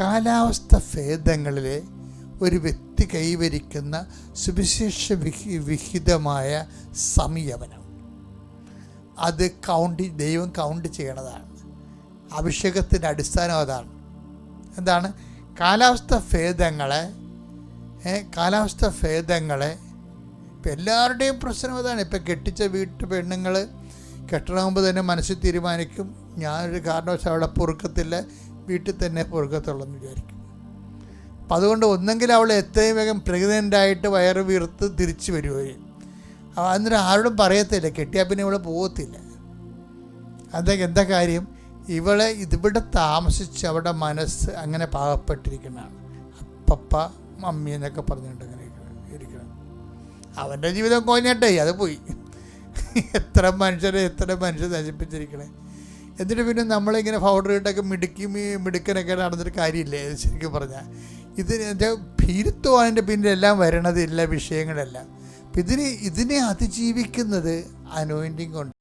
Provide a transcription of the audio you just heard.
കാലാവസ്ഥ ഭേദങ്ങളിലെ ഒരു വ്യക്തി കൈവരിക്കുന്ന സുവിശേഷ വിഹി വിഹിതമായ സംയമനം അത് കൗണ്ട് ദൈവം കൗണ്ട് ചെയ്യണതാണ്. അഭിഷേകത്തിന്റെ അടിസ്ഥാനം അതാണ്. എന്താണ്? കാലാവസ്ഥ ഭേദങ്ങളെ കാലാവസ്ഥ ഭേദങ്ങളെ ഇപ്പം എല്ലാവരുടെയും പ്രശ്നം അതാണ്. ഇപ്പം കെട്ടിച്ച വീട്ടു പെണ്ണുങ്ങൾ കെട്ടണമെങ്കിൽ തന്നെ മനസ്സിൽ തീരുമാനിക്കും. ഞാനൊരു കാരണവശാൽ അവിടെ പൊറുക്കത്തില്ല. വീട്ടിൽ തന്നെ പുറകത്തുള്ളെന്ന് വിചാരിക്കും. അപ്പം അതുകൊണ്ട് ഒന്നെങ്കിൽ അവൾ എത്രയും വേഗം പ്രഗ്നന്റായിട്ട് വയറ് വീർത്ത് തിരിച്ചു വരുകയും എന്നിട്ട് ആരോടും പറയത്തില്ല. കെട്ടിയാൽ പിന്നെ ഇവളെ പോകത്തില്ല അതെ എന്താ കാര്യം? ഇവളെ ഇതിവിടെ താമസിച്ച് അവളുടെ മനസ്സ് അങ്ങനെ പാകപ്പെട്ടിരിക്കുന്നതാണ്. അപ്പപ്പ മമ്മി എന്നൊക്കെ പറഞ്ഞുകൊണ്ട് അങ്ങനെ ഇരിക്കണം അവന്റെ ജീവിതം കോഞ്ഞട്ടെ അത് പോയി. എത്ര മനുഷ്യരെ എത്ര മനുഷ്യർ നശിപ്പിച്ചിരിക്കണേ. എന്നിട്ട് പിന്നെ നമ്മളിങ്ങനെ പൗഡർ ഇട്ടൊക്കെ മിടുക്കി മിടുക്കനൊക്കെ നടന്നിട്ട് കാര്യമില്ലേ? ശരിക്കും പറഞ്ഞാൽ ഇതിന് ഭീരുത്വം അതിന്റെ പിന്നിലെല്ലാം വരണത് എല്ലാ വിഷയങ്ങളെല്ലാം ഇതിനെ ഇതിനെ അതിജീവിക്കുന്നത് അനോയിന്റിങ് കൊണ്ട്